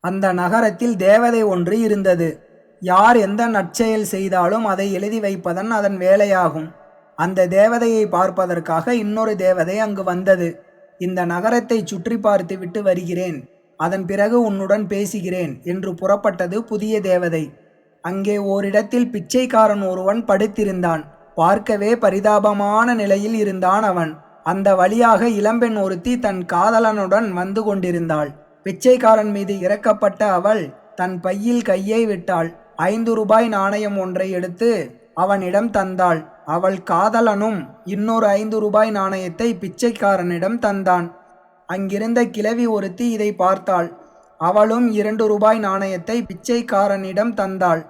அந்த நகரத்தில் தேவதை ஒன்று இருந்தது. யார் எந்த நற்செயல் செய்தாலும் அதை எழுதி வைப்பதன் அதன் வேலையாகும். அந்த தேவதையை பார்ப்பதற்காக இன்னொரு தேவதை அங்கு வந்தது. இந்த நகரத்தை சுற்றி பார்த்துவிட்டு வருகிறேன். அதன் பிறகு உன்னுடன் பேசுகிறேன் என்று புறப்பட்டது புதிய தேவதை. அங்கே ஓரிடத்தில் பிச்சைக்காரன் ஒருவன் படுத்திருந்தான். பார்க்கவே பரிதாபமான நிலையில் இருந்தான் அவன். அந்த வழியாக இளம்பெண் ஒருத்தி தன் காதலனுடன் வந்து கொண்டிருந்தாள். பிச்சைக்காரன் மீது இறக்கப்பட்ட அவள் தன் பையில் கையை விட்டாள். ஐந்து ரூபாய் நாணயம் ஒன்றை எடுத்து அவனிடம் தந்தாள். அவள் காதலனும் இன்னொரு ஐந்து ரூபாய் நாணயத்தை பிச்சைக்காரனிடம் தந்தான். அங்கிருந்த கிழவி ஒருத்தி இதை பார்த்தாள். அவளும் இரண்டு ரூபாய் நாணயத்தை பிச்சைக்காரனிடம் தந்தாள்.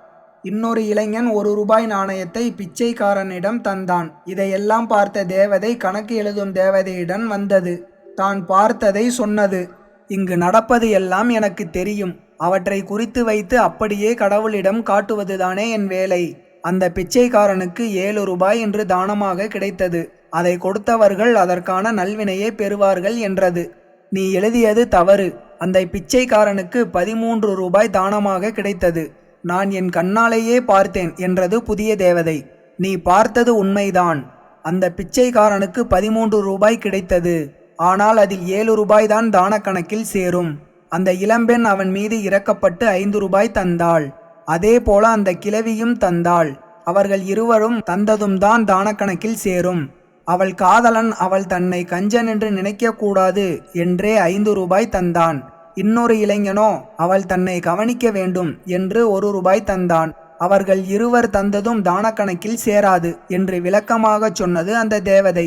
இன்னொரு இளைஞன் ஒரு ரூபாய் நாணயத்தை பிச்சைக்காரனிடம் தந்தான். இதையெல்லாம் பார்த்த தேவதை கணக்கு எழுதும் தேவதையிடம் வந்தது. தான் பார்த்ததை சொன்னது. இங்கு நடப்பது எல்லாம் எனக்கு தெரியும். அவற்றை குறித்து வைத்து அப்படியே கடவுளிடம் காட்டுவதுதானே என் வேலை. அந்த பிச்சைக்காரனுக்கு ஏழு ரூபாய் என்று தானமாக கிடைத்தது. அதை கொடுத்தவர்கள் அதற்கான நல்வினையே பெறுவார்கள் என்றது. நீ எழுதியது தவறு. அந்த பிச்சைக்காரனுக்கு பதிமூன்று ரூபாய் தானமாக கிடைத்தது. நான் என் கண்ணாலேயே பார்த்தேன் என்றது புதிய தேவதை. நீ பார்த்தது உண்மைதான். அந்த பிச்சைக்காரனுக்கு பதிமூன்று ரூபாய் கிடைத்தது. ஆனால் அதில் ஏழு ரூபாய் தான் தான கணக்கில் சேரும். அந்த இளம்பெண் அவன் மீது இறக்கப்பட்டு ஐந்து ரூபாய் தந்தாள். அதே போல அந்த கிழவியும் தந்தாள். அவர்கள் இருவரும் தந்ததும் தான் தான கணக்கில் சேரும். அவள் காதலன் அவள் தன்னை கஞ்சன் என்று நினைக்கக்கூடாது என்றே ஐந்து ரூபாய் தந்தான். இன்னொரு இளைஞனோ அவள் தன்னை கவனிக்க வேண்டும் என்று ஒரு ரூபாய் தந்தான். அவர்கள் இருவர் தந்ததும் தான கணக்கில் சேராது என்று விளக்கமாகச் சொன்னது அந்த தேவதை.